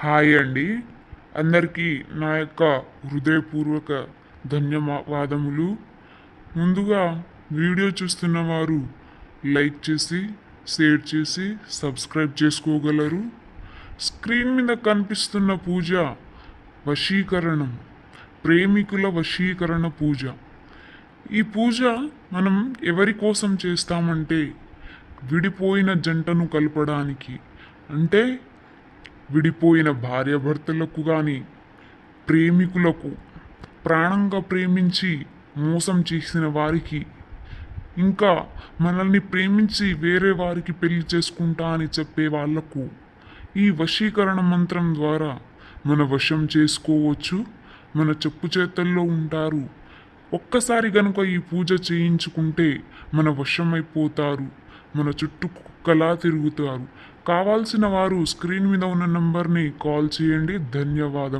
Hi అండి. అందరికీ నా యొక్క హృదయపూర్వక ధన్యవాదములు. ముందుగా వీడియో చూస్తున్న వారు లైక్ చేసి షేర్ చేసి సబ్స్క్రైబ్ చేసుకోగలరు. స్క్రీన్ మీద కనిపిస్తున్న పూజ వశీకరణం ప్రేమికుల వశీకరణ పూజ. ఈ పూజ మనం ఎవరి కోసం చేస్తామంటే విడిపోయిన జంటను కలపడానికి. అంటే విడిపోయిన భార్యాభర్తలకు కానీ ప్రేమికులకు ప్రాణంగా ప్రేమించి మోసం చేసిన వారికి ఇంకా మనల్ని ప్రేమించి వేరే వారికి పెళ్ళి చేసుకుంటా అని చెప్పే వాళ్ళకు ఈ వశీకరణ మంత్రం ద్వారా మన వశం చేసుకోవచ్చు మన చెప్పు చేతల్లో ఉంటారు. ఒక్కసారి గనుక ఈ పూజ చేయించుకుంటే మన వశమైపోతారు మన చుట్టూ కుక్కలా తిరుగుతారు. కావాల్సిన వారు స్క్రీన్ మీద ఉన్న నంబర్ని కాల్ చేయండి. ధన్యవాదం.